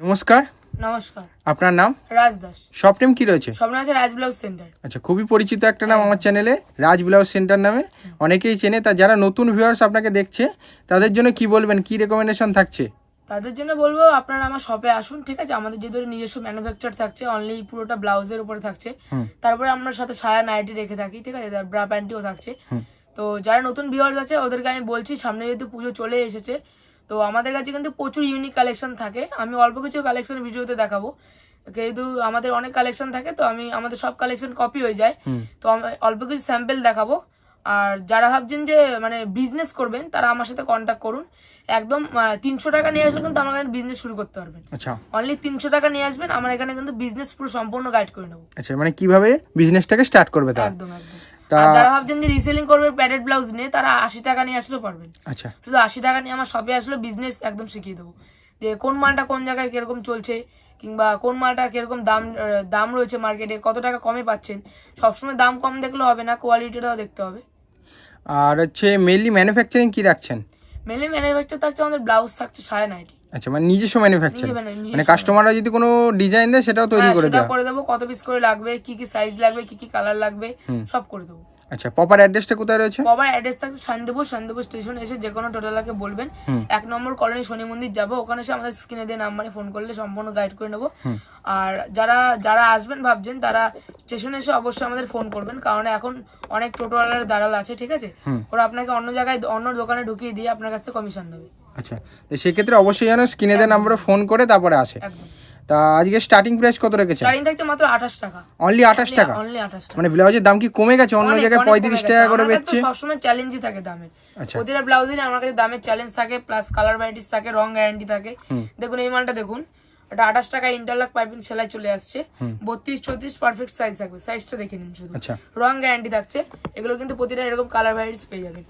নমস্কার। নমস্কার। আপনার নাম? রাজ দাস। শপ নেম কি রয়েছে? স্বপ্ন আছে রাজ ব্লাউজ সেন্টার। আচ্ছা খুবই পরিচিত একটা নাম আমার চ্যানেলে রাজ ব্লাউজ সেন্টার নামে। অনেকেই চেনে তা যারা নতুন ভিউয়ার্স আপনাকে দেখছে তাদের জন্য কি বলবেন? কি রেকমেন্ডেশন থাকছে? তাদের জন্য বলব আপনারা আমার শপে আসুন ঠিক আছে? আমাদের যেহেতু নিজস্ব ম্যানুফ্যাকচার থাকছে অনলি পুরোটা ব্লাউজের উপরে থাকছে। তারপরে আমরা সাথে সায়া নাইটি রেখে থাকি ঠিক আছে? ব্রা প্যান্টিও থাকছে। তো যারা নতুন ভিউয়ার্স আছে ওদেরকে আমি বলছি সামনে যেহেতু পুজো চলে এসেছে তো আমাদের কাছে কিন্তু প্রচুর ইউনিক কালেকশন থাকে। আমি অল্প কিছু কালেকশন ভিডিওতে দেখাবো। কিন্তু আমাদের অনেক কালেকশন থাকে তো আমি আমাদের সব কালেকশন কপি হয়ে যায়। তো আমি অল্প কিছু স্যাম্পেল দেখাবো। আর যারা ভাবছেন যে মানে বিজনেস করবেন তারা আমার সাথে কন্ট্যাক্ট করুন। একদম তিনশো টাকা নিয়ে আসলে কিন্তু আমার এখানে বিজনেস শুরু করতে পারবেন। আচ্ছা। অনলি তিনশো টাকা নিয়ে আসবেন আমার এখানে কিন্তু বিজনেস পুরো সম্পূর্ণ গাইড করে নেব। আচ্ছা মানে কীভাবে বিজনেসটাকে স্টার্ট করবে একদম একদম। আর যারা ভাবছেন যে রিসেলিং করবে প্যাডেড ব্লাউজ নিয়ে তারা আশি টাকা নিয়ে আসলেও পারবেন। আচ্ছা। শুধু আশি টাকা নিয়ে আমার শপে আসলে বিজনেস একদম শিখিয়ে দেবো। যে কোন মালটা কোন জায়গায় কীরকম চলছে কিংবা কোন মালটা কীরকম দাম দাম রয়েছে মার্কেটে কত টাকা কমে পাচ্ছেন সবসময় দাম কম দেখলে হবে না কোয়ালিটিটাও দেখতে হবে। আর হচ্ছে মেনলি ম্যানুফ্যাকচারিং কি রাখছেন? মেনলি ম্যানুফ্যাকচার থাকছে আমাদের ব্লাউজ থাকছে সাড়ে নাইটি আচ্ছা মানে নিজস্ব ম্যানুফ্যাকচারিং মানে কাস্টমাররা যদি কোনো ডিজাইন দেয় সেটাও তৈরি হ্যাঁ, করে দেওয়া। করে দেবো কত পিস করে লাগবে কি কি সাইজ লাগবে কি কি কালার লাগবে সব করে দেবো। আচ্ছা প্রপার অ্যাড্রেসটা কোথায় রয়েছে? কবার অ্যাড্রেস থাকছে শান্তিপুর শান্তিপুর স্টেশন এসে যে কোনো টোটালাকে বলবেন। এক নম্বর কলোনি শনি মন্দির যাব ওখানে এসে আমাদের স্ক্রিনে দিয়ে নাম্বারে ফোন করলে সম্পূর্ণ গাইড করে নেব। আর যারা যারা আসবেন ভাবছেন তারা স্টেশনে এসে অবশ্যই আমাদের ফোন করবেন কারণ এখন অনেক টোটোওয়ালার দালাল আছে ঠিক আছে? ওরা আপনাকে অন্য জায়গায় অন্য দোকানে ঢুকিয়ে দিয়ে আপনার কাছ থেকে কমিশন নেবে। আচ্ছা তো সেক্ষেত্রে অবশ্যই যেন স্ক্রিনে দেওয়া নাম্বারে ফোন করে তারপরে আসে। তা আজকে স্টার্টিং প্রাইস কত রেখেছেন? স্টার্টিং থাকছে মাত্র আঠাশ টাকা। অনলি আঠাশ টাকা? অনলি আঠাশ টাকা। মানে ব্লাউজের দাম কি কমে গেছে? অন্য জায়গায় অনেক পঁয়ত্রিশ কমে টাকা করে বেচছে। সবসময় চ্যালেঞ্জই থাকে দামের। আচ্ছা। প্রতিটা ব্লাউজের আমার কাছে দামের চ্যালেঞ্জ থাকে প্লাস কালার ভ্যারাইটিস থাকে রং গ্যারান্টি থাকে। দেখুন এই মালটা দেখুন। এটা আঠাশ টাকা ইন্টারলক পাইপিং সেলাই চলে আসছে। বত্রিশ চৌত্রিশ পারফেক্ট সাইজ থাকবে। সাইজটা দেখে নিন শুধু। আচ্ছা। রং গ্যারান্টি থাকছে। এগুলো কিন্তু প্রতিটা এরকম কালার ভ্যারাইটিস পেয়ে যাবেন।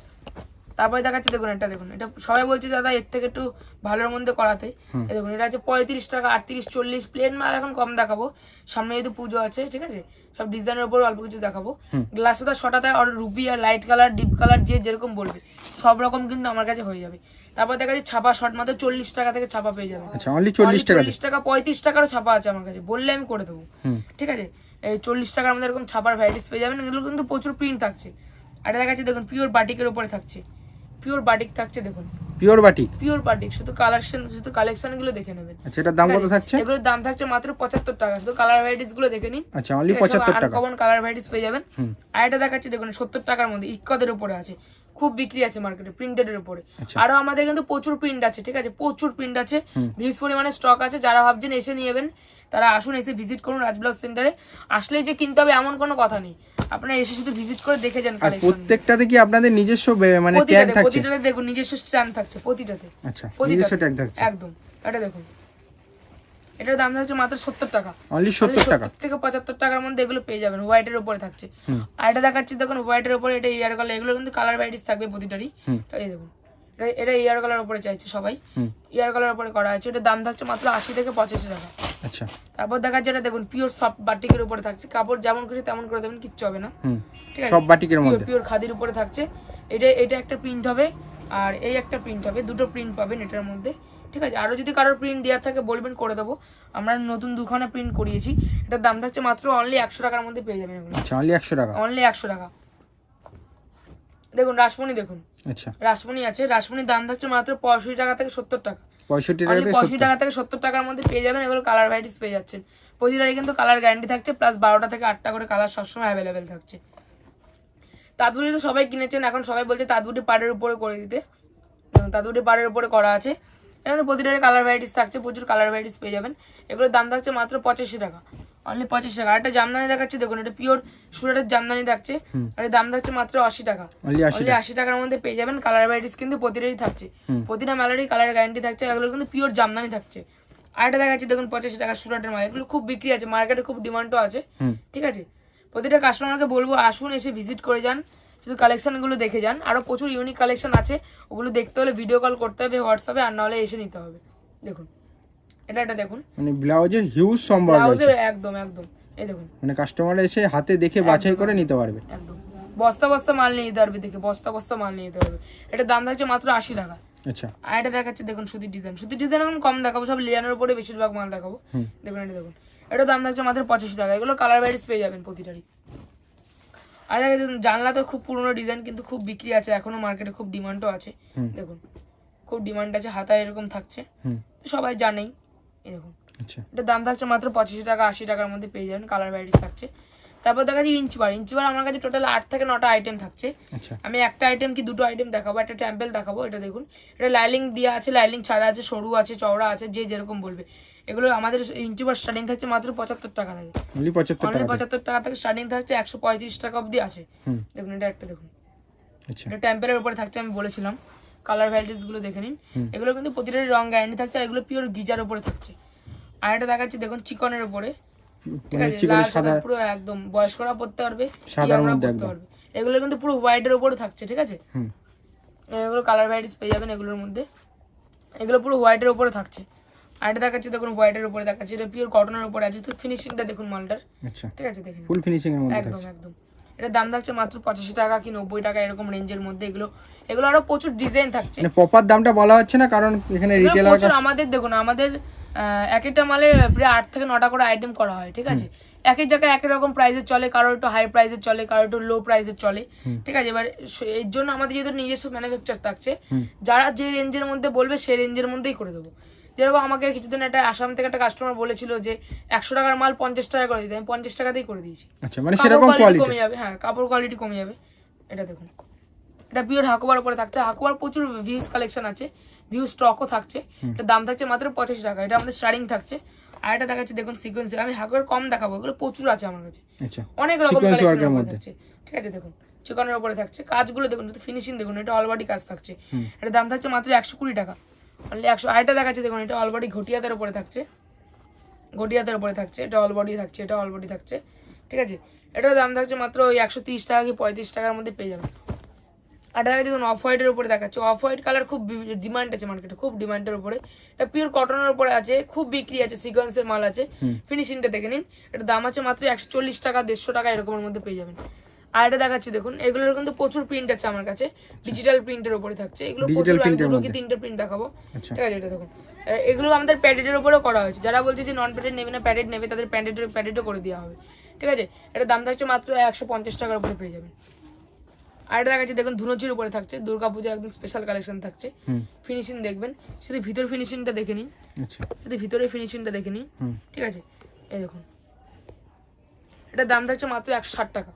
তারপরে দেখাচ্ছে দেখুন এটা দেখুন। এটা সবাই বলছে দাদা এর থেকে একটু ভালোর মধ্যে করাতে। দেখুন এটা আছে পঁয়ত্রিশ টাকা আটত্রিশ চল্লিশ প্লেন মাল এখন কম দেখাবো। সামনে যেহেতু পুজো আছে ঠিক আছে? সব ডিজাইনের উপর অল্প কিছু দেখাবো। গ্লাসে তো শটাতে আর রুবি আর লাইট কালার ডিপ কালার যে যেরকম বলবে সব রকম কিন্তু আমার কাছে হয়ে যাবে। তারপর দেখা যাচ্ছে ছাপা শর্ট মাত্র চল্লিশ টাকা থেকে ছাপা পেয়ে যাবে। আচ্ছা চল্লিশ টাকা পঁয়ত্রিশ টাকারও ছাপা আছে আমার কাছে। বললে আমি করে দেবো। ঠিক আছে? এই চল্লিশ টাকার মধ্যে এরকম ছাপার ভ্যারাইটিস পেয়ে যাবেন এগুলো কিন্তু প্রচুর প্রিন্ট থাকছে। আর এটা দেখাচ্ছে দেখুন পিওর বাটিকের উপরে থাকছে। পিওর বাটিক থাকছে দেখুন। পিওর বাটিক পিওর বাটিক শুধু কালেকশন শুধু কালেকশনগুলো দেখে নেবেন। আচ্ছা এটার দাম কত থাকছে? এগুলোর দাম থাকছে মাত্র পঁচাত্তর টাকা শুধু কালার ভ্যারাইটিসগুলো দেখে নিন। আচ্ছা অনলি পঁচাত্তর টাকা। কমন কালার ভ্যারাইটিস পেয়ে যাবেন। আর এটা দেখাচ্ছে দেখুন সত্তর টাকার মধ্যে ইক্কদের উপরে আছে। খুব বিক্রি আছে মার্কেটে প্রিন্টেড এর উপরে। আচ্ছা। আরও আমাদের কিন্তু প্রচুর প্রিন্ট আছে ঠিক আছে প্রচুর প্রিন্ট আছে। হিউজ পরিমাণে স্টক আছে যারা ভাবছেন এসে নিয়ে যাবেন তারা আসুন এসে ভিজিট করুন রাজ ব্লাউজ সেন্টারে আসলেই যে কিনতে হবে এমন কোনো কথা নেই। আপনারা এসে শুধু ভিজিট করে দেখে যান কালেকশন প্রত্যেকটাতে কি আপনাদের নিজস্ব মানে ট্যাগ থাকছে? প্রতিটাতে দেখুন নিজস্ব স্ট্যান্ড থাকছে প্রতিটাতে। আচ্ছা। নিজস্ব ট্যাগ থাকছে। একদম। এটা দেখুন। এটার দাম থাকছে মাত্র সত্তর টাকা। অনলি সত্তর টাকা। 70 থেকে পঁচাত্তর টাকার মধ্যে এগুলো পেয়ে যাবেন হোয়াইটের উপরে থাকছে। আর এটা দেখাচ্ছি দেখুন হোয়াইটের উপরে এটা ইয়ার কালার এগুলো কিন্তু কালার ভ্যারাইটিস থাকবে প্রতিটারই। এই দেখুন এটা- ইয়ার কালার উপরে চাইছে সবাই। ইয়ার কালার উপরে করা আছে। এটার দাম থাকছে মাত্র আশি থেকে পঁচাশি টাকা। আচ্ছা। তারপর দেখাচ্ছে এটা দেখুন পিওর সফট বাটিকের উপরে থাকছে। কাপড় যেমন খুশি তেমন করে দেবেন কিচ্ছু হবে না। ঠিক আছে? সব বাটিকের মধ্যে। পিওর খাদির উপরে থাকছে। এটা এটা একটা প্রিন্ট হবে আর এই একটা প্রিন্ট হবে দুটো প্রিন্ট পাবেন এটার মধ্যে। ঠিক আছে? আরও যদি কারোর প্রিন্ট দেওয়ার থাকে বলবেন করে দেবো। আমরা নতুন দুখানা প্রিন্ট করিয়েছি। এটার দাম থাকছে মাত্র অনলি একশো টাকার মধ্যে পেয়ে যাবেন এগুলো। আচ্ছা অনলি একশো টাকা। অনলি একশো টাকা। দেখুন রাসমণি দেখুন। আচ্ছা। রাসমণি আছে। রাসমণির দাম থাকছে মাত্র পঁয়ষট্টি টাকা থেকে সত্তর টাকা। পঁয়ষট্টি টাকা থেকে পঁয়ষট্টি সত্তর। টাকা থেকে সত্তর টাকার মধ্যে পেয়ে যাবেন এগুলো কালার ভ্যারাইটিস পেয়ে যাচ্ছেন। প্রতিটারই কিন্তু কালার গ্যারান্টি থাকছে প্লাস বারোটা থেকে আটটা করে কালার সবসময় অ্যাভেলেবেল থাকছে। তাঁতবুটি তো সবাই কিনেছেন এখন সবাই বলছে তাঁতবুটি পাড়ের উপরে করে দিতে। তাঁতবুটি পাড়ের উপরে করা আছে। এখানে প্রতিটারই কালার ভ্যারাইটিস থাকছে প্রচুর কালার ভ্যারাইটিস পেয়ে যাবেন। এগুলোর দাম থাকছে মাত্র পঁচাশি টাকা। অনলি পঁচাশি টাকা। আর একটা জামদানি দেখাচ্ছি দেখুন এটা পিওর সুরাটের জামদানি থাকছে। আর দাম থাকছে মাত্র আশি টাকা। অনলি আশি টাকার মধ্যে পেয়ে যাবেন। কালার ভ্যারাইটিস কিন্তু প্রতিটারই থাকছে। প্রতিটা মালেরই কালার গ্যারান্টি থাকছে। এগুলো কিন্তু পিওর জামদানি থাকছে। আর একটা দেখাচ্ছি দেখুন পঁচাশি টাকা সুরাটের মাল। এগুলো খুব বিক্রি আছে। মার্কেটে খুব ডিমান্ডও আছে। ঠিক আছে? প্রতিটা কাস্টমারকে বলব আসুন এসে ভিজিট করে যান। শুধু কালেকশনগুলো দেখে যান। আরও প্রচুর ইউনিক কালেকশন আছে। ওগুলো দেখতে হলে ভিডিও কল করতে হবে হোয়াটসঅ্যাপে আর নাহলে এসে নিতে হবে। দেখুন। এটা এটা দেখুন। মানে ব্লাউজের হিউজ সম্ভার ব্লাউজের একদম একদম। এই দেখুন। মানে কাস্টমার এসে হাতে দেখে বাছাই করে নিতে পারবে। একদম। বস্তা বস্তা মাল নিয়ে যেতে পারবে দেখে বস্তা বস্তা মাল নিয়ে যেতে পারবে। এটার দাম থাকছে মাত্র আশি টাকা। আচ্ছা। আর এটা দেখাচ্ছে দেখুন সুতির ডিজাইন সুতির ডিজাইন এখন কম দেখাবো সব লিয়ানের উপরে বেশিরভাগ মাল দেখাবো। দেখুন এটা দেখুন। এটা দাম থাকছে মাত্র পঁচাশি টাকা। এগুলো কালার ভ্যারিস পেয়ে যাবেন প্রতিটারই। আর দেখা দেখুন জানলা তো খুব পুরনো ডিজাইন কিন্তু খুব বিক্রি আছে। এখনও মার্কেটে খুব ডিমান্ডও আছে। দেখুন খুব ডিমান্ড আছে হাতায় এরকম থাকছে। হুম। সবাই জানেই। এই দেখুন আচ্ছা দাম থাকছে মাত্র পঁচাশি টাকা আশি টাকার মধ্যে পেয়ে যাবেন কালার ভ্যারাইটিস থাকছে। তারপর দেখা যাচ্ছে ইঞ্চি বার ইঞ্চি বার আমার কাছে টোটাল আট থেকে নটা আইটেম থাকছে। আচ্ছা। আমি একটা আইটেম কি দুটো আইটেম দেখাবো একটা ট্যাম্পেল দেখাবো এটা দেখুন। এটা লাইলিং দেওয়া আছে লাইলিং ছাড়া আছে সরু আছে চওড়া আছে যে যেরকম বলবে। এগুলো আমাদের ইঞ্চি বার স্টার্টিং থাকছে মাত্র পঁচাত্তর টাকা থেকে। অনলি পঁচাত্তর টাকা থেকে? স্টার্টিং থাকছে একশো পঁয়ত্রিশ টাকা অবধি আছে। দেখুন এটা একটা দেখুন। আচ্ছা। এটা টেম্পারের উপরে থাকছে আমি বলেছিলাম। কালার ভ্যারাইটিসগুলো দেখে নিন। এগুলো কিন্তু প্রতিটারই রং গ্যারান্টি থাকছে আর এগুলো পিওর গিজার উপরে থাকছে। আর এটা দেখাচ্ছি দেখুন চিকনের উপরে। ঠিক মানে আছে? লাল সাদা সাদা পুরো একদম বয়স্করা পারবে পড়তে পারবে। এগুলো কিন্তু পুরো হোয়াইটের উপরে থাকছে ঠিক আছে? এগুলো কালার ভ্যারাইটিস পেয়ে যাবেন এগুলোর মধ্যে। এগুলো পুরো হোয়াইটের উপরে থাকছে। আর এটা দেখাচ্ছি দেখুন হোয়াইটের উপরে দেখাচ্ছে। এটা পিওর কটনের উপরে আছে। তো ফিনিশিংটা দেখুন মালটার। আচ্ছা। ঠিক আছে? দেখুন ফুল ফিনিশিং এর মধ্যে একদম একদম। এটার দাম থাকছে মাত্র পঁচাশি টাকা কি নব্বই টাকা এরকম রেঞ্জের মধ্যে এগুলো। এগুলো আরও প্রচুর ডিজাইন থাকছে। মানে প্রপার দামটা বলা হচ্ছে না কারণ এখানে রিটেলার আমাদের দেখুন আমাদের এক একটা মালের প্রায় আট থেকে নটা করে আইটেম করা হয় ঠিক আছে? এক এক জায়গায় এক রকম প্রাইসের চলে কারও একটু হাই প্রাইসের চলে কারও একটু লো প্রাইসের চলে ঠিক আছে? এবার এর জন্য আমাদের যেহেতু নিজস্ব ম্যানুফ্যাকচার থাকছে যারা যে রেঞ্জের মধ্যে বলবে সেই রেঞ্জের মধ্যেই করে দেবো। যেরকম আমাকে কিছুদিন একটা আসাম থেকে একটা কাস্টমার বলেছিল যে একশো টাকার মাল পঞ্চাশ টাকা করে দিতে। আমি পঞ্চাশ টাকাতেই করে দিয়েছি। আচ্ছা মানে সেরকম কোয়ালিটি কোয়ালিটি কমে যাবে হ্যাঁ কাপড় কোয়ালিটি কমে যাবে। এটা দেখুন। এটা পিওর হাকুবার উপরে থাকছে। হাকুবার প্রচুর ভিউজ কালেকশন আছে ভিউ স্টকও থাকছে। এটা দাম থাকছে মাত্র পঁচাশি টাকা। এটা আমাদের স্টার্টিং থাকছে। আর এটা দেখাচ্ছে দেখুন সিকোয়েন্স আমি হাকুবার কম দেখাবো এগুলো প্রচুর আছে আমার কাছে। আচ্ছা অনেক রকম মধ্যে। থাকছে ঠিক আছে দেখুন চিকনের উপরে থাকছে। কাজগুলো দেখুন যদি ফিনিশিং দেখুন এটা অলবডি কাজ থাকছে। এটা দাম থাকছে মাত্র একশো কুড়ি টাকা। অনলি একশো আরেকটা দেখাচ্ছে দেখুন এটা অলবডি ঘটিয়াতের উপরে থাকছে। ঘটিয়াতের উপরে থাকছে এটা অলবডি থাকছে এটা অলবডি থাকছে ঠিক আছে? এটার দাম থাকছে মাত্র ওই একশো তিরিশ টাকা কি পঁয়ত্রিশ টাকার মধ্যে পেয়ে যাবেন। আর দেখা দেখুন অফ হোয়াইটের উপরে দেখাচ্ছে। অফ হোয়াইট কালার খুব ডিমান্ড আছে মার্কেটে খুব ডিমান্ডের উপরে। এটা পিওর কটনের উপরে আছে খুব বিক্রি আছে সিকোয়েন্সের মাল আছে। ফিনিশিংটা দেখে নিন। এটা দাম আছে মাত্র একশো চল্লিশ টাকা দেড়শো টাকা এরকমের মধ্যে পেয়ে যাবেন। আর এটা দেখাচ্ছি দেখুন। এগুলোর কিন্তু প্রচুর প্রিন্ট আছে আমার কাছে। ডিজিটাল প্রিন্টের উপরে থাকছে। এগুলো প্রচুর আমি দুটো কি তিনটে প্রিন্ট দেখাবো। আচ্ছা। ঠিক আছে এটা দেখুন। এগুলো আমাদের প্যাডেটের উপরেও করা হয়েছে। যারা বলছে যে নন প্যাডেট নেবে না প্যাডেট নেবে তাদের প্যাডেটের প্যাডেটও করে দেওয়া হবে। ঠিক আছে? এটা দাম থাকছে মাত্র একশো পঞ্চাশ টাকার উপরে পেয়ে যাবেন। আর এটা দেখাচ্ছে দেখুন ধুনুচির উপরে থাকছে। দুর্গা পুজো একদম স্পেশাল কালেকশন থাকছে। ফিনিশিং দেখবেন। শুধু ভিতর ফিনিশিংটা দেখে নিন। আচ্ছা। শুধু ভিতরে ফিনিশিংটা দেখে নিন। ঠিক আছে? এই দেখুন। এটার দাম থাকছে মাত্র একশো ষাট টাকা।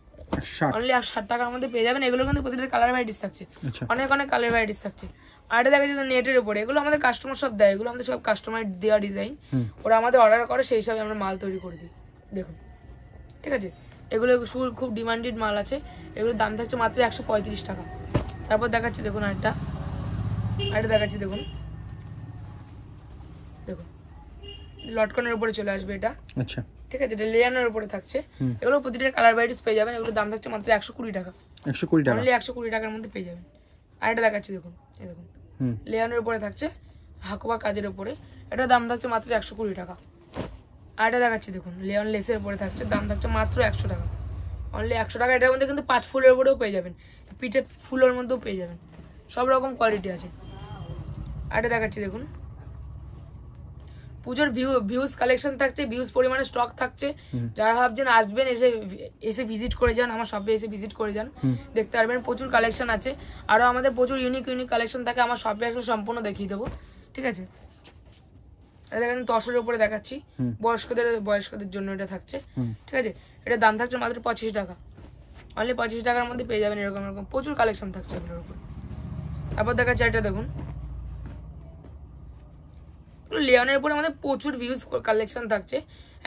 অনলি একশো ষাট টাকার মধ্যে পেয়ে যাবেন। এগুলো কিন্তু প্রতিটা কালার ভ্যারাইটিস থাকছে। আচ্ছা। অনেক অনেক কালার ভ্যারাইটিস থাকছে। আর দেখা যাচ্ছে নেটের উপরে। এগুলো আমাদের কাস্টমার সব দেয়। এগুলো আমাদের সব কাস্টমার দেওয়া ডিজাইন ওরা আমাদের অর্ডার করে সেই হিসাবে আমরা মাল তৈরি করে দিই। দেখুন। ঠিক আছে? এগুলো শুর খুব ডিমান্ডেড মাল আছে। এগুলোর দাম থাকছে মাত্র একশো পঁয়ত্রিশ টাকা। তারপর দেখাচ্ছি দেখুন আরেকটা। আরেকটা দেখাচ্ছি দেখুন। দেখুন। লটকনের উপরে চলে আসবে এটা। আচ্ছা। ঠিক আছে এটা লেয়ানের উপরে থাকছে। এগুলো প্রতিটা কালার ভ্যারাইটিস পেয়ে যাবেন এগুলোর দাম থাকছে মাত্র একশো কুড়ি টাকা। একশো কুড়ি টাকা। অনলি একশো কুড়ি টাকার মধ্যে পেয়ে যাবেন। আরেকটা দেখাচ্ছি দেখুন এই দেখুন। হুম। লেয়ানের উপরে থাকছে হাকুবা কাজের উপরে। এটার দাম থাকছে মাত্র একশো কুড়ি টাকা। আর এটা দেখাচ্ছি দেখুন লেয়ন লেসের উপরে থাকছে দাম থাকছে মাত্র একশো টাকা। অনলি একশো টাকা এটার মধ্যে কিন্তু পাঁচ ফুলের উপরেও পেয়ে যাবেন। পিঠে ফুলের মধ্যেও পেয়ে যাবেন। সব রকম কোয়ালিটি আছে। আর এটা দেখাচ্ছি দেখুন। পুজোর ভিউ ভিউজ কালেকশন থাকছে ভিউজ পরিমাণে স্টক থাকছে। যারা ভাবছেন আসবেন এসে এসে ভিজিট করে যান আমার শপে এসে ভিজিট করে যান দেখতে পারবেন প্রচুর কালেকশন আছে। আরও আমাদের প্রচুর ইউনিক ইউনিক কালেকশন থাকে আমার শপে আসলে সম্পূর্ণ দেখিয়ে দেবো। ঠিক আছে? এটা দেখেন তসরের উপরে দেখাচ্ছি। বয়স্কদের বয়স্কদের জন্য এটা থাকছে। ঠিক আছে? এটা দাম থাকছে মাত্র পঁচিশ টাকা। অনলি পঁচিশ টাকার মধ্যে পেয়ে যাবেন এরকম এরকম প্রচুর কালেকশন থাকছে এগুলোর উপর। তারপর দেখাচ্ছে এটা দেখুন। লিওনের উপরে আমাদের প্রচুর ভিউজ কালেকশন থাকছে।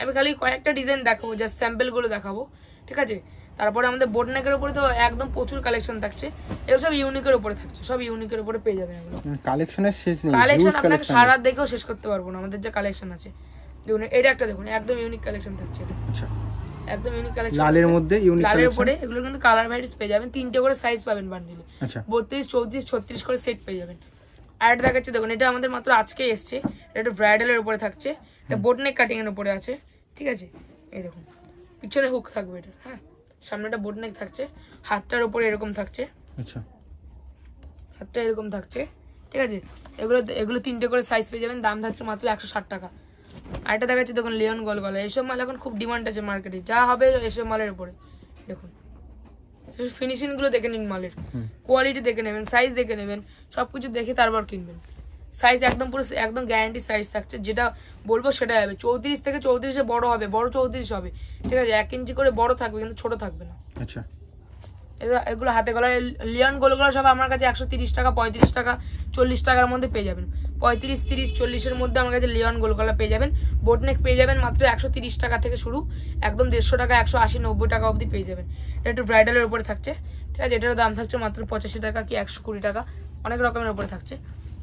আমি খালি কয়েকটা ডিজাইন দেখাবো জাস্ট স্যাম্পেলগুলো দেখাবো ঠিক আছে? তারপরে আমাদের বোটনেকের উপরে তো একদম প্রচুর কালেকশন থাকছে। এগুলো সব ইউনিকের উপরে থাকছে সব ইউনিকের উপরে পেয়ে যাবেন এগুলো। কালেকশনের শেষ নেই কালেকশন আপনাকে সারা দেখেও শেষ করতে পারব না আমাদের যে কালেকশন আছে। দেখুন এটা একটা দেখুন একদম ইউনিক কালেকশন থাকছে এটা। আচ্ছা। একদম ইউনিক কালেকশন লালের মধ্যে ইউনিক লালের উপরে এগুলো কিন্তু কালার ভ্যারাইটিস পেয়ে যাবেন তিনটে করে সাইজ পাবেন বান্ডিলে আচ্ছা। বত্রিশ চৌত্রিশ ছত্রিশ করে সেট পেয়ে যাবেন। আর এটা দেখাচ্ছে দেখুন এটা আমাদের মাত্র আজকে এসছে। এটা ব্রাইডালের উপরে থাকছে। এটা বোটনেক কাটিং এর উপরে আছে। ঠিক আছে? এই দেখুন পিছনে হুক থাকবে এটা হ্যাঁ? সামনেটা বোটনেক থাকছে। হাতটার উপরে এরকম থাকছে। আচ্ছা। হাতটা এরকম থাকছে। ঠিক আছে? এগুলো এগুলো তিনটে করে সাইজ পেয়ে যাবেন। দাম থাকছে মাত্র একশো ষাট টাকা। আরেকটা দেখাচ্ছে দেখুন লিওন গোল গলা এইসব মাল এখন খুব ডিমান্ড আছে মার্কেটে যা হবে এসব মালের উপরে। দেখুন। ফিনিশিংগুলো দেখে নিন মালের। কোয়ালিটি দেখে নেবেন সাইজ দেখে নেবেন সব কিছু দেখে তারপর কিনবেন। সাইজ একদম পুরো একদম গ্যারান্টি সাইজ থাকছে যেটা বলব সেটা হবে। চৌত্রিশ থেকে চৌত্রিশে বড় হবে বড় চৌত্রিশ হবে। ঠিক আছে এক ইঞ্চি করে বড় থাকবে কিন্তু ছোট থাকবে না। আচ্ছা। এগুলো- এগুলো হাতে গলায় লিয়ন গোলগুলো সব আমার কাছে একশো তিরিশ টাকা পঁয়ত্রিশ টাকা চল্লিশ টাকার মধ্যে পেয়ে যাবেন। পঁয়ত্রিশ তিরিশ চল্লিশের মধ্যে আমার কাছে লিয়ন গোলগলা পেয়ে যাবেন। বোটনেক পেয়ে যাবেন মাত্র একশো তিরিশ টাকা থেকে শুরু। একদম দেড়শো টাকা একশো আশি নব্বই টাকা অবধি পেয়ে যাবেন। এটা একটু ব্রাইডালের উপরে থাকছে ঠিক আছে? এটারও দাম থাকছে মাত্র পঁচাশি টাকা কি একশো কুড়ি টাকা অনেক রকমের উপরে থাকছে।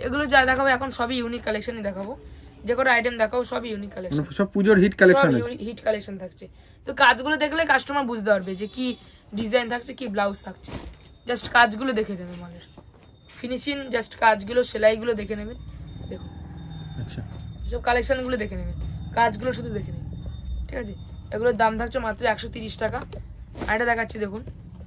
এগুলো যা দেখাবো এখন সবই ইউনিক কালেকশনই দেখাবো। যে কোনো আইটেম দেখাবো সবই ইউনিক কালেকশন মানে সব পুজোর হিট কালেকশন হিট কালেকশন থাকছে। তো কাজগুলো দেখলে কাস্টমার বুঝতে পারবে যে কি ডিজাইন থাকছে কি ব্লাউজ থাকছে। জাস্ট কাজগুলো দেখে নেবে মালের। ফিনিশিং জাস্ট কাজগুলো সেলাইগুলো দেখে নেবেন দেখুন আচ্ছা। সব কালেকশনগুলো দেখে নেবেন কাজগুলো শুধু দেখে নিন ঠিক আছে? এগুলোর দাম থাকছে মাত্র একশো তিরিশ টাকা। আর এটা দেখাচ্ছি দেখুন।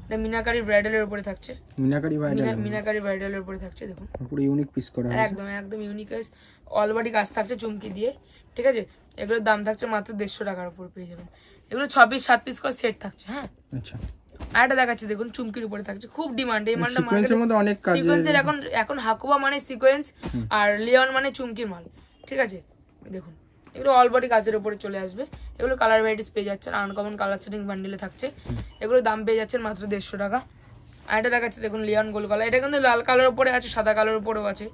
এটা মিনাকারি ব্রাইডালের উপরে থাকছে। মিনাকারি ব্রাইডাল। মিনা- মিনাকারি ব্রাইডালের উপরে থাকছে দেখুন। পুরো ইউনিক পিস করা আছে একদম একদম ইউনিক অলবডি কাজ থাকছে চুমকি দিয়ে ঠিক আছে? এগুলোর দাম থাকছে মাত্র দেড়শো টাকার উপর পেয়ে যাবেন। এগুলো ছ পিস সাত পিস করে সেট থাকছে হ্যাঁ? আচ্ছা। আর একটা দেখাচ্ছি দেখুন চুমকির উপরে থাকছে। খুব ডিমান্ড এই মালটা সিকোয়েন্সের মধ্যে অনেক কাজ সিকোয়েন্সের এখন এখন হাকুবা মানে সিকোয়েন্স আর লিওন মানে চুমকির মাল ঠিক আছে? দেখুন। এগুলো অলবডি কাজের উপরে চলে আসবে। এগুলো কালার ভ্যারাইটিস পেয়ে যাচ্ছেন। আনকমন কালার সেটিং বান্ডিলে থাকছে। এগুলোর দাম পেয়ে যাচ্ছেন মাত্র দেড়শো টাকা। আর এটা দেখাচ্ছে, দেখুন লিওন গোল কালার এটা কিন্তু লাল কালার উপরে আছে, সাদা কালার উপরেও আছে।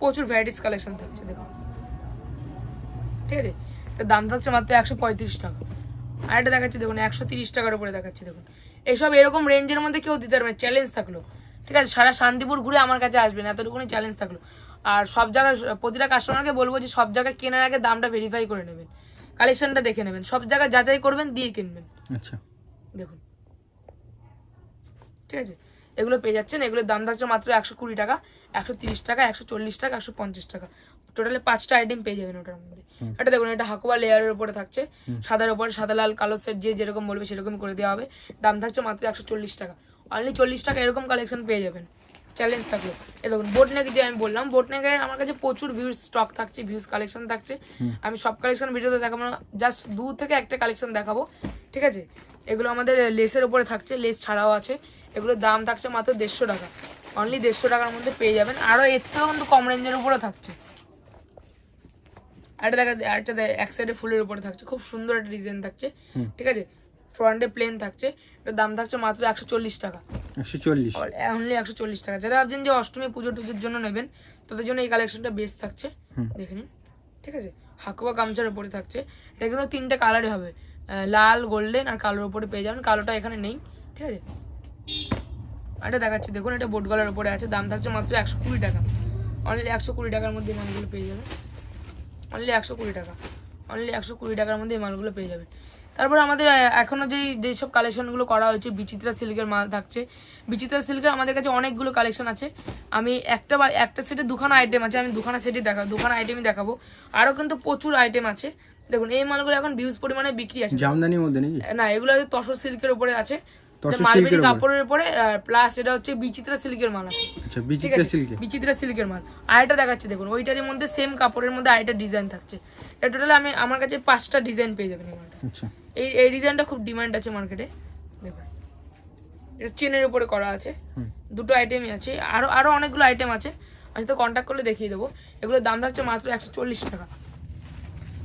প্রচুর ভ্যারাইটিস কালেকশন থাকছে, দেখুন। ঠিক আছে? এটার দাম থাকছে মাত্র একশো পঁয়ত্রিশ টাকা। আর এটা দেখাচ্ছে, দেখুন, একশো তিরিশ টাকার উপরে দেখাচ্ছে, দেখুন। এইসব এরকম রেঞ্জের মধ্যে কেউ দিতে পারবে চ্যালেঞ্জ থাকল। ঠিক আছে? সারা শান্তিপুর ঘুরে আমার কাছে আসবেন, এতটুকুনি চ্যালেঞ্জ থাকল। আর সব জায়গায় প্রতিটা কাস্টমারকে বলব যে সব জায়গায় কেনার আগে দামটা ভেরিফাই করে নেবেন। কালেকশনটা দেখে নেবেন। সব জায়গায় যাচাই করবেন দিয়ে কিনবেন। আচ্ছা। দেখুন। ঠিক আছে? এগুলো পেয়ে যাচ্ছেন। এগুলোর দাম থাকছে মাত্র একশো কুড়ি টাকা একশো তিরিশ টাকা একশো চল্লিশ টাকা একশো পঞ্চাশ টাকা। টোটালে পাঁচটা আইটেম পেয়ে যাবেন ওটার মধ্যে। এটা দেখুন এটা হাকুয়া লেয়ারের উপরে থাকছে। সাদার উপরে সাদা লাল কালো সেট যে যেরকম বলবে সেরকম করে দেওয়া হবে। দাম থাকছে মাত্র একশো চল্লিশ টাকা। অনলি চল্লিশ টাকা এরকম কালেকশন পেয়ে যাবেন। চ্যালেঞ্জ থাকল। এ দেখুন বোট নেক যে আমি বললাম বোট নেকের আমার কাছে প্রচুর ভিউজ স্টক থাকছে ভিউজ কালেকশন থাকছে। আমি সব কালেকশন ভিডিওতে দেখাবো না জাস্ট দু থেকে একটা কালেকশন দেখাবো ঠিক আছে? এগুলো আমাদের লেসের উপরে থাকছে লেস ছাড়াও আছে। এগুলোর দাম থাকছে মাত্র দেড়শো টাকা। অনলি দেড়শো টাকার মধ্যে পেয়ে যাবেন। আরও এর থেকেও কিন্তু কম রেঞ্জের উপরে থাকছে। আরেকটা দেখা আরেকটা এক সাইডে ফুলের উপরে থাকছে। খুব সুন্দর একটা ডিজাইন থাকছে ঠিক আছে? ফ্রন্টে প্লেন থাকছে। এটার দাম থাকছে মাত্র একশো চল্লিশ টাকা। একশো চল্লিশ। অনলি একশো চল্লিশ টাকা। যারা ভাবছেন যে অষ্টমী পুজো টুজোর জন্য নেবেন তাদের জন্য এই কালেকশনটা বেস্ট থাকছে। দেখে নিন। ঠিক আছে? হাকুয়া গামছার উপরে থাকছে। এটা কিন্তু তিনটে কালারই হবে। লাল গোল্ডেন আর কালোর উপরে পেয়ে যাবেন। কালোটা এখানে নেই। ঠিক আছে? এটা দেখাচ্ছি। দেখুন এটা বোট গলার উপরে আছে। দাম থাকছে মাত্র একশো কুড়ি টাকা। অনলি একশো কুড়ি টাকার মধ্যে এই মালগুলো পেয়ে যাবেন। অনলি একশো কুড়ি টাকা। অনলি একশো কুড়ি টাকার মধ্যে এই মালগুলো পেয়ে যাবেন। তারপর আমাদের এখনও এখনও যেই যেসব কালেকশনগুলো করা হয়েছে বিচিত্রা সিল্কের মাল থাকছে। বিচিত্রা সিল্কের আমাদের কাছে অনেকগুলো কালেকশন আছে। আমি একটা বা একটা সেটে দুখানা আইটেম আছে আমি দুখানা সেটে দেখাবো দুখানা আইটেমই দেখাবো। আরও কিন্তু প্রচুর আইটেম আছে। দেখুন এই মালগুলো এখন বিউজ পরিমাণে বিক্রি আছে। জামদানির মধ্যে না এগুলো তসর সিল্কের উপরে আছে। মালবেরি। কাপড়ের উপরে প্লাস এটা হচ্ছে বিচিত্রা সিল্কের মাল আছে। আচ্ছা বিচিত্রা সিল্কের মাল। আরেকটা দেখাচ্ছি দেখুন ওইটারই মধ্যে সেম কাপড়ের মধ্যে আরেকটা ডিজাইন থাকছে। এটা টোটাল আমি আমার কাছে পাঁচটা ডিজাইন পেয়ে যাবেন এই আচ্ছা। এই এই ডিজাইনটা খুব ডিমান্ড আছে মার্কেটে দেখুন। এটা চেনের উপরে করা আছে। দুটো আইটেমই আছে। আরও আরও অনেকগুলো আইটেম আছে। আমি তো কন্ট্যাক্ট করলে দেখিয়ে দেবো। এগুলোর দাম থাকছে মাত্র একশো চল্লিশ টাকা।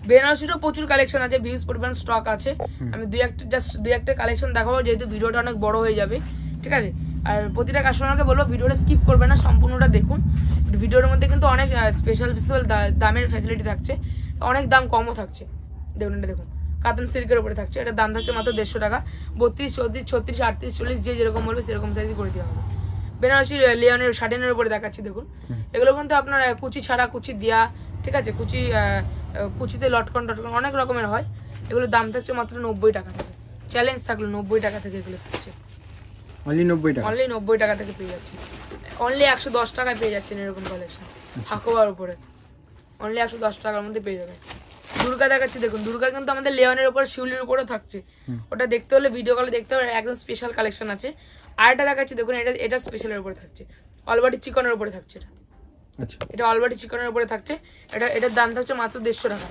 বেনারসিরও প্রচুর কালেকশন আছে ভিউজ পরিমাণ স্টক আছে। আমি দুই একটা জাস্ট দুই একটা কালেকশন দেখাবো যেহেতু ভিডিওটা অনেক বড় হয়ে যাবে। ঠিক আছে? আর প্রতিটা কাস্টমারকে বলব ভিডিওটা স্কিপ করবে না সম্পূর্ণটা দেখুন। ভিডিওর মধ্যে কিন্তু অনেক স্পেশাল স্পেশাল দামের ফ্যাসিলিটি থাকছে। অনেক দাম কমও থাকছে। দেখুন এটা দেখুন। কাতান সিল্কের উপরে থাকছে। এটা দাম থাকছে মাত্র দেড়শো টাকা। বত্রিশ চৌত্রিশ ছত্রিশ আটত্রিশ চল্লিশ যে যেরকম বলবে সেরকম সাইজই করে দেওয়া হবে। বেনারসি লিওনের শাটিনের উপরে দেখাচ্ছি দেখুন। এগুলো কিন্তু আপনার কুচি ছাড়া কুচি দেওয়া ঠিক আছে? কুচি কুচিতে লটকন টটকন অনেক রকমের হয়। এগুলোর দাম থাকছে মাত্র নব্বই টাকা থেকে। চ্যালেঞ্জ থাকল নব্বই টাকা থেকে এগুলো থাকছে অনলি নব্বই টাকা? অনলি নব্বই টাকা থেকে পেয়ে যাচ্ছি। অনলি একশো দশ টাকায় পেয়ে যাচ্ছেন এরকম কালেকশন হাকোয়ার উপরে। অনলি একশো দশ টাকার মধ্যে পেয়ে যাবেন। দুর্গা দেখাচ্ছি দেখুন। দুর্গা কিন্তু আমাদের লেওনের উপর শিউলির উপরেও থাকছে। ওটা দেখতে হলে ভিডিও কলে দেখতে হলে একদম স্পেশাল কালেকশন আছে। আর এটা দেখাচ্ছি দেখুন। এটা এটা স্পেশালের উপরে থাকছে। অলবাটি চিকনের উপরে থাকছে এটা। এটা অলবাটি চিকনের উপরে থাকছে। এটা এটার দাম থাকছে মাত্র দেড়শো টাকা।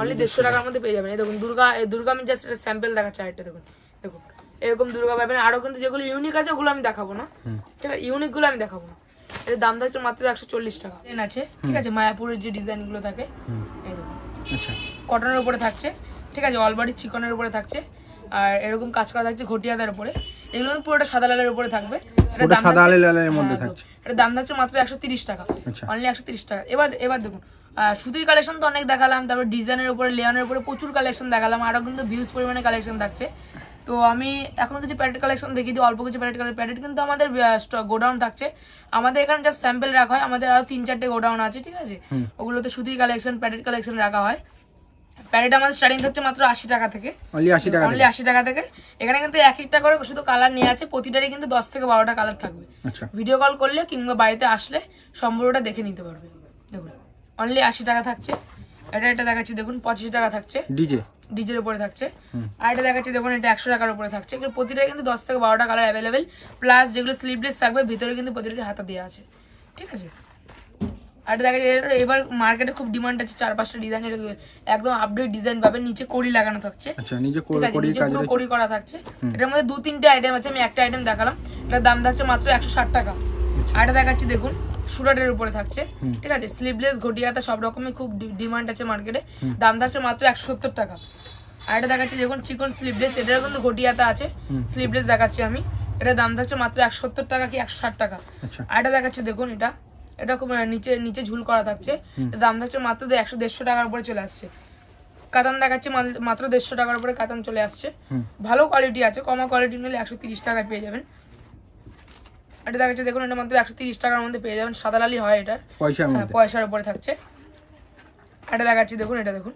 অনলি দেড়শো টাকার মধ্যে পেয়ে যাবেন। দেখুন দুর্গা দুর্গা আমি জাস্ট একটা স্যাম্পল দেখাচ্ছি আরেকটা দেখুন। দেখুন এরকম দুর্গা পাবেন। আরও কিন্তু যেগুলো ইউনিক আছে ওগুলো আমি দেখাবো না। ঠিক আছে ইউনিকগুলো আমি দেখাবো না। এর দাম থাকছে মাত্র একশো চল্লিশ টাকা। Design আছে ঠিক আছে? মায়াপুরের যে ডিজাইনগুলো থাকে এই দেখুন। আচ্ছা। কটনের উপরে থাকছে ঠিক আছে? অলবাড়ি চিকনের উপরে থাকছে। আর এরকম কাজ করা থাকছে ঘটিয়াদের উপরে। এগুলো পুরোটা সাদা লালের উপরে থাকবে। দাম সাদা লালের মধ্যে হ্যাঁ, থাকছে। এটার দাম থাকছে মাত্র একশো তিরিশ টাকা। আচ্ছা। অনলি একশো তিরিশ টাকা। এবার এবার দেখুন সুতির কালেকশন তো অনেক দেখালাম তারপর ডিজাইনের উপরে লেয়ানের উপরে প্রচুর কালেকশন দেখালাম আরও কিন্তু ভিউজ পরিমাণে কালেকশন থাকছে। তো আমি এখন কিছু প্যাডেড কালেকশন দেখিয়ে দিই অল্প কিছু প্যাডেড কালেকশন প্যাডেড কিন্তু আমাদের গোডাউন থাকছে। আমাদের এখানে জাস্ট স্যাম্পল রাখা হয় আমাদের আরও তিন চারটে গোডাউন আছে ঠিক আছে? ওগুলোতে সুতির কালেকশন প্যাডেড কালেকশন রাখা হয়। প্যাডেড আমাদের স্টার্টিং থাকছে মাত্র আশি টাকা থেকে। অনলি আশি টাকা অনলি আশি টাকা থেকে। এখানে কিন্তু এক একটা করে শুধু কালার নিয়ে আছে প্রতিটারই কিন্তু দশ থেকে বারোটা কালার থাকবে। আচ্ছা। ভিডিও কল করলে কিংবা বাড়িতে আসলে সম্পূর্ণটা দেখে নিতে পারবে। দেখুন অনলি আশি টাকা থাকছে। এটা এটা দেখাচ্ছি দেখুন পঁচিশ টাকা থাকছে। ডিজে? ডিজের উপরে থাকছে। আর এটা দেখাচ্ছি দেখুন এটা একশো টাকার উপরে থাকছে। এগুলো প্রতিটা কিন্তু দশ থেকে বারোটা কালার অ্যাভেলেবেল প্লাস যেগুলো স্লিভলেস থাকবে ভিতরে কিন্তু প্রতিটা হাতা দেওয়া আছে। ঠিক আছে? আর দেখা যায় এবার মার্কেটে খুব ডিমান্ড আছে চার পাঁচটা ডিজাইন একদম আপডেট ডিজাইন পাবেন নিচে কড়ি লাগানো থাকছে। আচ্ছা নিচে কাজ পুরো কড়ি করা থাকছে। এটার মধ্যে দু তিনটে আইটেম আছে আমি একটা আইটেম দেখালাম। এটার দাম থাকছে মাত্র একশো ষাট টাকা। আর এটা দেখাচ্ছি দেখুন সুরাটের উপরে থাকছে। ঠিক আছে স্লিভলেস ঘটিয়াতে সব রকমই খুব ডিমান্ড আছে মার্কেটে দাম থাকছে মাত্র একশো সত্তর টাকা। আর এটা দেখাচ্ছি দেখুন চিকন স্লিভলেস এটারও কিন্তু ঘটিয়াতে আছে। স্লিভলেস দেখাচ্ছি আমি। এটার দাম থাকছে মাত্র একশো সত্তর টাকা কি একশো ষাট টাকা। আচ্ছা। আর এটা দেখাচ্ছি দেখুন এটা। এটা নিচে নিচে ঝুল করা থাকছে। দাম থাকছে মাত্র একশো দেড়শো টাকার উপরে চলে আসছে। কাতান দেখাচ্ছে মাত্র দেড়শো টাকার উপরে কাতান চলে আসছে। ভালো কোয়ালিটি আছে কমা কোয়ালিটি নিলে একশো তিরিশ টাকায় পেয়ে যাবেন। এটা দেখাচ্ছে দেখুন এটা মাত্র একশো তিরিশ টাকার মধ্যে পেয়ে যাবেন। সাদা লালি হয় এটার পয়সার হ্যাঁ পয়সার উপরে থাকছে। এটা দেখাচ্ছি দেখুন এটা দেখুন।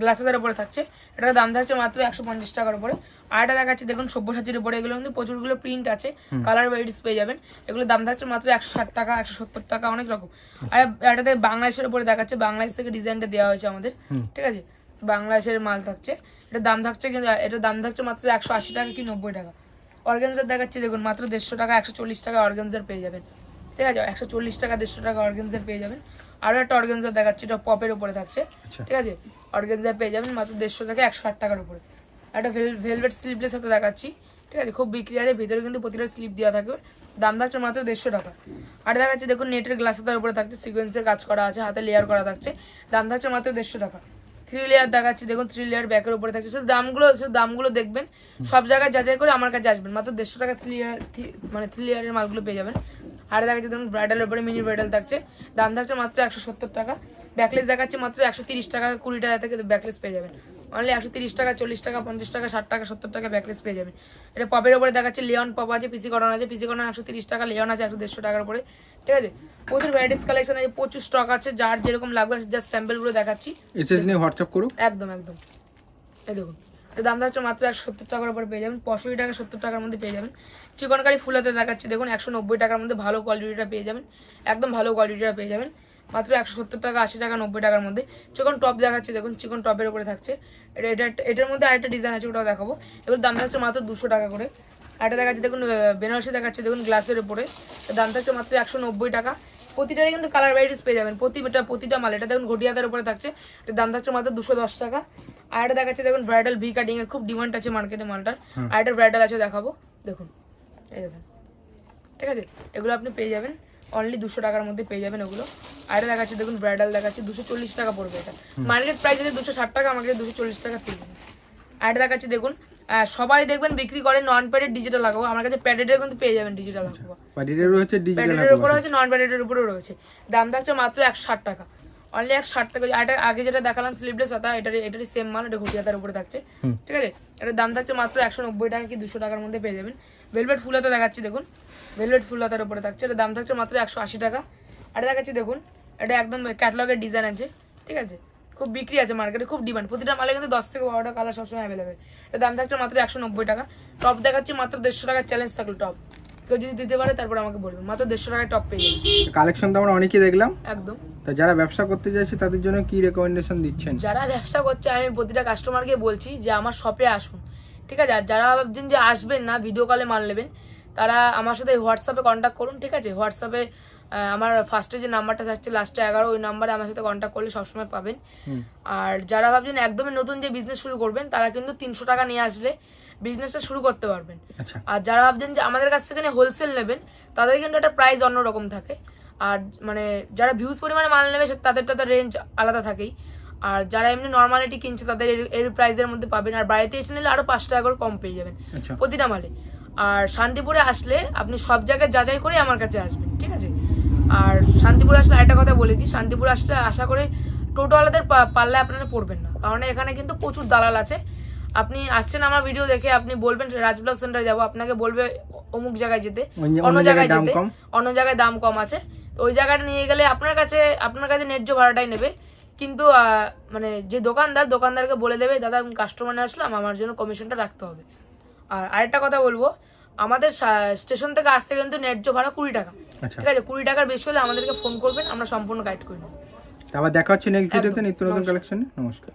গ্লাসের উপরে থাকছে। এটার দাম থাকছে মাত্র একশো পঞ্চাশ টাকার উপরে। আর এটা দেখাচ্ছি দেখুন সব্যসাচীর উপরে এগুলো কিন্তু প্রচুরগুলো প্রিন্ট আছে কালার ভ্যারাইটিস পেয়ে যাবেন। এগুলোর দাম থাকছে মাত্র একশো ষাট টাকা একশো সত্তর টাকা অনেক রকম। আর একটা এটাতে বাংলাদেশের উপরে দেখাচ্ছে বাংলাদেশ থেকে ডিজাইনটা দেওয়া হয়েছে আমাদের ঠিক আছে? বাংলাদেশের মাল থাকছে। এটা দাম থাকছে কিন্তু এটার দাম থাকছে মাত্র একশো আশি টাকা কি নব্বই টাকা। অর্গেনজার দেখাচ্ছি দেখুন মাত্র দেড়শো টাকা একশো চল্লিশ টাকা অর্গেনজার পেয়ে যাবেন। ঠিক আছে? একশো চল্লিশ টাকা দেড়শো টাকা অর্গেনজার পেয়ে যাবেন। আরও একটা অর্গেনজার দেখাচ্ছি এটা পপের উপরে থাকছে আচ্ছা। ঠিক আছে? অর্গেনজার পেয়ে যাবেন মাত্র দেড়শো থেকে একশো ষাট টাকার উপরে। একটা ভেলভেট স্লিপলের সাথে দেখাচ্ছি। ঠিক আছে? খুব বিক্রি আছে ভিতরে কিন্তু প্রতিটা স্লিপ দেওয়া থাকবে। দাম থাকছে মাত্র দেড়শো টাকা। আর দেখাচ্ছি, দেখুন নেটের গ্লাসের উপরে থাকছে সিকোয়েন্সের কাজ করা আছে, হাতে লেয়ার করা থাকছে। দাম থাকছে মাত্র দেড়শো টাকা। থ্রি লেয়ার দেখাচ্ছি, দেখুন থ্রি লেয়ার ব্যাকের উপরে থাকছে। শুধু দামগুলো শুধু দামগুলো দেখবেন। সব জায়গায় যাচাই করে আমার কাছে আসবেন। মাত্র দেড়শো টাকা থ্রি লেয়ার মানে থ্রি লেয়ারের মালগুলো পেয়ে যাবেন। আর দেখাচ্ছি, দেখুন ব্রাইডালের উপরে মিনি ব্রাইডাল থাকছে। দাম থাকছে মাত্র একশো সত্তর টাকা। ব্যাকলেস দেখাচ্ছে মাত্র একশো তিরিশ টাকা। কুড়ি টাকা থেকে ব্যাকলেস পেয়ে যাবেন। অনলি একশো তিরিশ টাকা চল্লিশ টাকা পঞ্চাশ টাকা ষাট টাকা সত্তর টাকা ব্যাকলেস পেয়ে যাবেন এটা পপের ওপরে দেখাচ্ছে লিওন পপ আছে পিসি কটন আছে পিসি কটন একশো তিরিশ টাকা লিওন আছে একশো দেড়শো টাকার উপরে। ঠিক আছে? প্রচুর ভ্যারাইটিস কালেকশন আছে প্রচুর স্টক আছে যার যেরকম লাগবে জাস্ট স্যাম্পলগুলো দেখাচ্ছি। নিয়ে হোয়াটসঅ্যাপ করুক। একদম একদম। এই দেখুন এটা দাম থাকছে মাত্র একশো সত্তর টাকার উপরে পেয়ে যাবেন পঁয়ষট্টি টাকা সত্তর টাকার মধ্যে পেয়ে যাবেন। চিকন কারি ফুলাতে দেখাচ্ছি দেখুন একশো নব্বই টাকার মধ্যে ভালো কোয়ালিটিটা পেয়ে যাবেন একদম ভালো কোয়ালিটিটা পেয়ে যাবেন। মাত্র একশো সত্তর টাকা আশি টাকা নব্বই টাকার মধ্যে। চিকন টপ দেখাচ্ছে দেখুন চিকন টপের উপরে থাকছে। এটা এটা এটার মধ্যে আরেকটা ডিজাইন আছে ওটাও দেখাবো। এগুলোর দাম থাকছে মাত্র দুশো টাকা করে। আরেকটা দেখাচ্ছে দেখুন বেনারসি দেখাচ্ছে দেখুন গ্লাসের উপরে। দাম থাকছে মাত্র একশো নব্বই টাকা। প্রতিটারই কিন্তু কালার ভ্যারাইটিস পেয়ে যাবেন। প্রতিটা প্রতিটা মাল এটা দেখুন ঘটিয়াদের উপরে থাকছে। এটার দাম থাকছে মাত্র দুশো দশ টাকা। আর এটা দেখাচ্ছে দেখুন ব্রাইডাল ভি কাটিং এর খুব ডিমান্ড আছে মার্কেটে মালটার। আর এটা ব্রাইডাল আছে দেখাবো। দেখুন এই দেখুন। ঠিক আছে? এগুলো আপনি পেয়ে যাবেন। অনলি দুশো টাকার মধ্যে পেয়ে যাবেন ওগুলো। আর এটা দেখাচ্ছে দেখুন ব্রাইডাল দেখাচ্ছে দুশো চল্লিশ টাকা পড়বে এটা। মার্কেট প্রাইস আছে দুশো ষাট টাকা আমাকে দুশো চল্লিশ টাকা পেয়ে যাবেন আর এটা দেখাচ্ছে দেখুন সবাই দেখবেন বিক্রি করে নন প্যাডেড ডিজিটাল লাগাবো। আমার কাছে প্যাডেডের কিন্তু পেয়ে যাবেন ডিজিটাল লাগাবো। বাড়িরও হচ্ছে ডিজিটাল প্যাডেডের উপরে হচ্ছে নন প্যাডেডের উপরেও রয়েছে। দাম থাকছে মাত্র একশো ষাট টাকা। অনলি একশো ষাট টাকা। আর এটা আগে যেটা দেখালাম স্লিভলেস হাতা এটার এটারই সেম মাল এটা ঘুটি হাতার উপরে থাকছে। ঠিক আছে? এটার দাম থাকছে মাত্র একশো নব্বই টাকা কি দুশো টাকার মধ্যে পেয়ে যাবেন। ভেলভেট ফুল হাতা দেখাচ্ছি দেখুন। ভেলভেট ফুল হাতার উপরে থাকছে। এটার দাম থাকছে মাত্র একশো আশি টাকা। এটা দেখাচ্ছি দেখুন। এটা একদম ক্যাটালগের ডিজাইন আছে ঠিক আছে? খুব বিক্রি আছে মার্কেটে খুব ডিমান্ড প্রতিটা মালে কিন্তু দশ থেকে বারোটা কালার সবসময় অ্যাভেলেবেল এটা দাম থাকছে মাত্র একশো নব্বই টাকা। টপ দেখাচ্ছি মাত্র দেড়শো টাকার চ্যালেঞ্জ থাকল টপ কেউ যদি দিতে পারে তারপর আমাকে বলবেন মাত্র দেড়শো টাকায় টপ পেয়ে যাবেন কালেকশন তো আমরা অনেকেই দেখলাম। একদম। তা যারা ব্যবসা করতে চাইছে তাদের জন্য কি রেকমেন্ডেশন দিচ্ছেন? যারা ব্যবসা করছে আমি প্রতিটা কাস্টমারকে বলছি যে আমার শপে আসুন। ঠিক আছে? আর যারা ভাবছেন যে আসবেন না ভিডিও কলে মাল নেবেন তারা আমার সাথে হোয়াটসঅ্যাপে কন্ট্যাক্ট করুন ঠিক আছে? হোয়াটসঅ্যাপে আমার ফার্স্টে যে নাম্বারটা থাকছে লাস্টে এগারো ওই নাম্বারে আমার সাথে কন্ট্যাক্ট করলে সবসময় পাবেন। আর যারা ভাবছেন একদমই নতুন যে বিজনেস শুরু করবেন তারা কিন্তু তিনশো টাকা নিয়ে আসলে বিজনেসটা শুরু করতে পারবেন। আচ্ছা। আর যারা ভাবছেন যে আমাদের কাছ থেকে হোলসেল নেবেন তাদের কিন্তু একটা প্রাইস অন্যরকম থাকে। আর মানে যারা ভিউজ পরিমাণে মাল নেবে তাদের তো রেঞ্জ আলাদা থাকেই। আর যারা এমনি নর্মালিটি কিনছে তাদের এর- এর প্রাইসের মধ্যে পাবেন। আর বাড়িতে এসে নিলে আরও পাঁচ টাকা করে কম পেয়ে যাবেন আচ্ছা। প্রতিটা মালে। আর শান্তিপুরে আসলে আপনি সব জায়গায় যাচাই করে আমার কাছে আসবেন ঠিক আছে? আর শান্তিপুরে আসলে একটা কথা বলে দিই শান্তিপুরে আসলে আশা করে টোটোওয়ালাদের পাল্লায় আপনারা পড়বেন না। কারণ এখানে কিন্তু প্রচুর দালাল আছে। আপনি আসছেন আমার ভিডিও দেখে আপনি বলবেন রাজবিলাস সেন্টারে যাব আপনাকে বলবে অমুক জায়গায় যেতে অন্য- জায়গায় যেতে অন্য জায়গায় দাম কম আছে। তো ওই জায়গাটা নিয়ে গেলে আপনার কাছে আপনার কাছে ন্যায্য ভাড়াটাই নেবে। কিন্তু মানে যে দোকানদার দোকানদারকে বলে দেবে দাদা আমি কাস্টমার আসলাম আমার জন্য কমিশনটা রাখতে হবে। আর আরেকটা কথা বলব আমাদের স্টেশন থেকে আসতে কিন্তু ন্যায্য ভাড়া কুড়ি টাকা। আচ্ছা। ঠিক আছে কুড়ি টাকার বেশি হলে আমাদেরকে ফোন করবেন আমরা সম্পূর্ণ গাইড করে নেব। আবার দেখা হচ্ছে নেক্সট ভিডিওতে নিত্য নতুন। কালেকশনে নমস্কার।